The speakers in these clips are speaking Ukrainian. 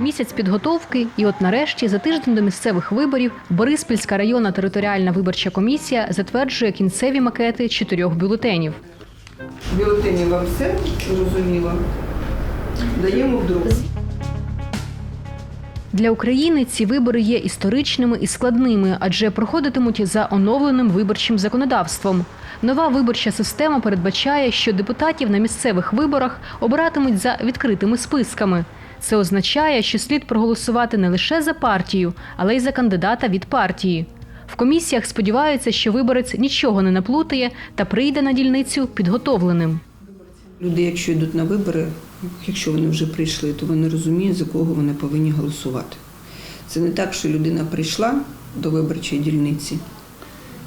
Місяць підготовки, і от нарешті, за тиждень до місцевих виборів, Бориспільська районна територіальна виборча комісія затверджує кінцеві макети чотирьох бюлетенів. Бюлетені вам все зрозуміло. Даємо в друк. Для України ці вибори є історичними і складними, адже проходитимуть за оновленим виборчим законодавством. Нова виборча система передбачає, що депутатів на місцевих виборах обиратимуть за відкритими списками. Це означає, що слід проголосувати не лише за партію, але й за кандидата від партії. В комісіях сподіваються, що виборець нічого не наплутає та прийде на дільницю підготовленим. Люди, якщо йдуть на вибори, якщо вони вже прийшли, то вони розуміють, за кого вони повинні голосувати. Це не так, що людина прийшла до виборчої дільниці,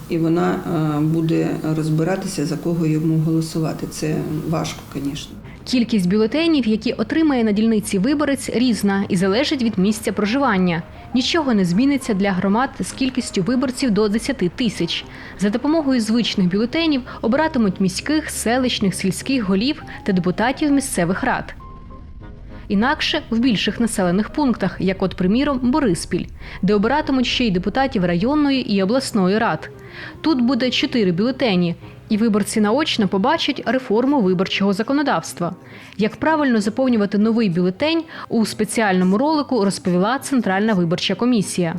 і вона е, буде розбиратися, за кого йому голосувати. Це важко, звісно. Кількість бюлетенів, які отримає на дільниці виборець, різна і залежить від місця проживання. Нічого не зміниться для громад з кількістю виборців до 10 тисяч. За допомогою звичних бюлетенів обиратимуть міських, селищних, сільських голів та депутатів місцевих рад. Інакше в більших населених пунктах, як от, приміром, Бориспіль, де обиратимуть ще й депутатів районної і обласної рад. Тут буде чотири бюлетені, і виборці наочно побачать реформу виборчого законодавства. Як правильно заповнювати новий бюлетень у спеціальному ролику розповіла Центральна виборча комісія.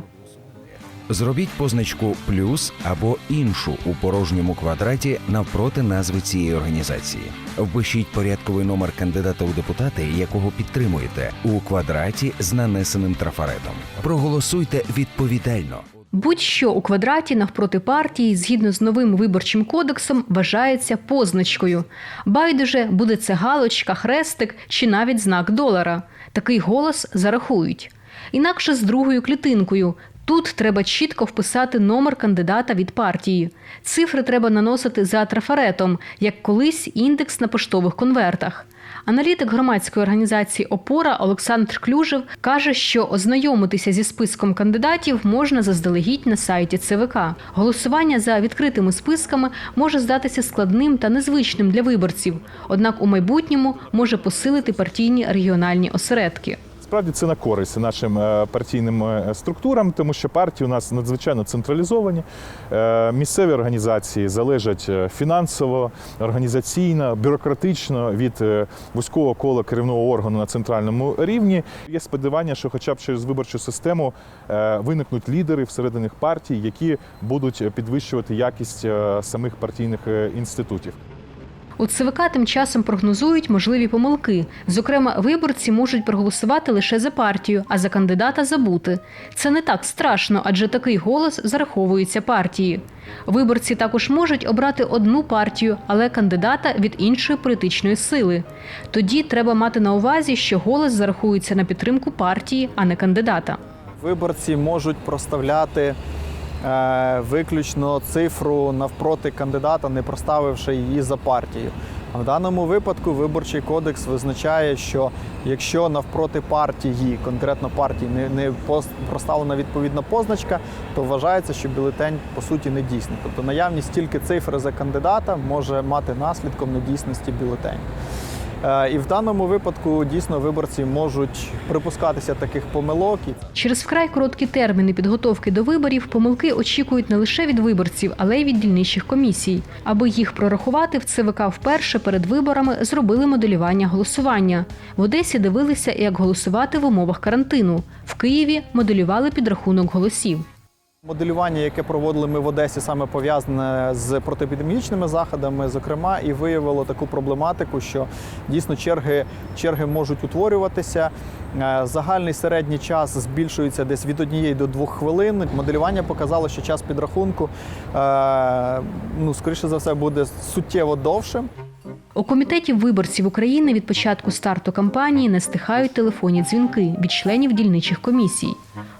Зробіть позначку плюс або іншу у порожньому квадраті навпроти назви цієї організації. Впишіть порядковий номер кандидата у депутати, якого підтримуєте, у квадраті з нанесеним трафаретом. Проголосуйте відповідально. Будь-що у квадраті навпроти партії, згідно з новим виборчим кодексом, вважається позначкою. Байдуже буде це галочка, хрестик чи навіть знак долара. Такий голос зарахують. Інакше з другою клітинкою. Тут треба чітко вписати номер кандидата від партії. Цифри треба наносити за трафаретом, як колись індекс на поштових конвертах. Аналітик громадської організації Опора Олександр Клюжев каже, що ознайомитися зі списком кандидатів можна заздалегідь на сайті ЦВК. Голосування за відкритими списками може здатися складним та незвичним для виборців, однак у майбутньому може посилити партійні регіональні осередки. Справді це на користь нашим е, партійним е, структурам, тому що партії у нас надзвичайно централізовані. Е, Місцеві організації залежать фінансово, організаційно, бюрократично від вузького кола керівного органу на центральному рівні. Є сподівання, що, хоча б через виборчу систему, виникнуть лідери всередині партій, які будуть підвищувати якість самих партійних інститутів. У ЦВК тим часом прогнозують можливі помилки. Зокрема, виборці можуть проголосувати лише за партію, а за кандидата забути. Це не так страшно, адже такий голос зараховується партії. Виборці також можуть обрати одну партію, але кандидата від іншої політичної сили. Тоді треба мати на увазі, що голос зарахується на підтримку партії, а не кандидата. Виборці можуть проставляти виключно цифру навпроти кандидата, не проставивши її за партію. А В даному випадку виборчий кодекс визначає, що якщо навпроти партії, конкретно партії, не, не проставлена відповідна позначка, то вважається, що бюлетень по суті не дійсний. Тобто наявність тільки цифри за кандидата може мати наслідком недійсності бюлетеню. Е, І в даному випадку дійсно виборці можуть припускатися таких помилок. Через вкрай короткі терміни підготовки до виборів помилки очікують не лише від виборців, але й від дільничих комісій. Аби їх прорахувати, в ЦВК вперше перед виборами зробили моделювання голосування. В Одесі дивилися, як голосувати в умовах карантину. В Києві моделювали підрахунок голосів. Моделювання, яке проводили ми в Одесі, саме пов'язане з протиепідемічними заходами, зокрема, і виявило таку проблематику, що дійсно черги, черги можуть утворюватися. Е, Загальний середній час збільшується десь від однієї до двох хвилин. Моделювання показало, що час підрахунку, е, ну скоріше за все, буде суттєво довшим. У комітеті виборців України від початку старту кампанії не стихають телефонні дзвінки від членів дільничих комісій.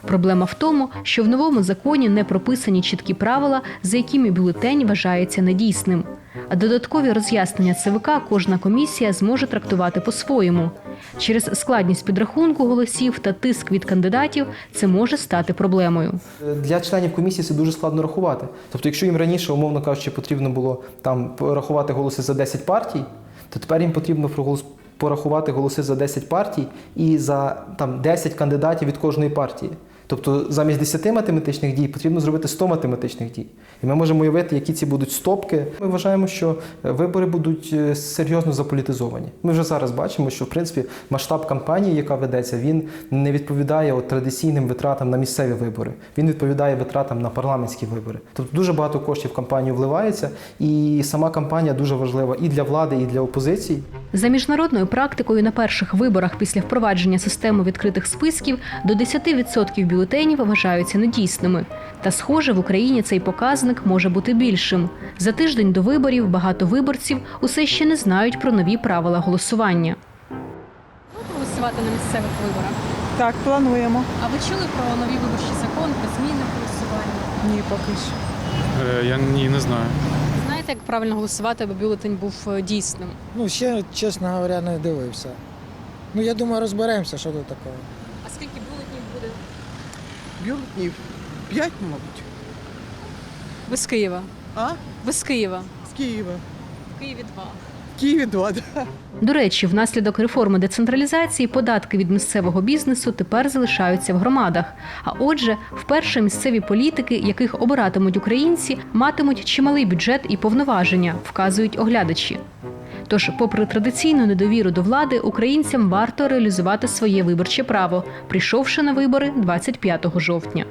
Проблема в тому, що в новому законі не прописані чіткі правила, за якими бюлетень вважається недійсним. А додаткові роз'яснення ЦВК кожна комісія зможе трактувати по-своєму. Через складність підрахунку голосів та тиск від кандидатів це може стати проблемою. Для членів комісії це дуже складно рахувати. Тобто, якщо їм раніше, умовно кажучи, потрібно було там рахувати голоси за 10 партій, то тепер їм потрібно порахувати голоси за 10 партій і за там 10 кандидатів від кожної партії. Тобто замість 10 математичних дій потрібно зробити 100 математичних дій. І ми можемо уявити, які ці будуть стопки. Ми вважаємо, що е, вибори будуть е, серйозно заполітизовані. Ми вже зараз бачимо, що в принципі масштаб кампанії, яка ведеться, він не відповідає от, традиційним витратам на місцеві вибори. Він відповідає витратам на парламентські вибори. Тобто дуже багато коштів в кампанію вливається, і сама кампанія дуже важлива і для влади, і для опозиції. За міжнародною практикою на перших виборах після впровадження системи відкритих списків до 10% бюлетенів вважаються недійсними. Та, схоже, в Україні цей показник може бути більшим. За тиждень до виборів багато виборців усе ще не знають про нові правила голосування. Голосувати на місцевих виборах. Так, плануємо. А ви чули про нові виборчі закони, про зміни голосування? Ні, поки що. Е, Я ні, не знаю. Знаєте, як правильно голосувати, аби бюлетень був е, дійсним? Ну, ще, чесно говоря, не дивився. Ну, я думаю, розберемося, що до такого. А скільки бюлетнів буде? Бюлетнів. П'ять, мабуть. Ви з Києва. А? Ви з Києва. З Києва. В Києві два. Києві два. До речі, внаслідок реформи децентралізації податки від місцевого бізнесу тепер залишаються в громадах. А отже, вперше місцеві політики, яких обиратимуть українці, матимуть чималий бюджет і повноваження, вказують оглядачі. Тож, попри традиційну недовіру до влади, українцям варто реалізувати своє виборче право, прийшовши на вибори 25 жовтня.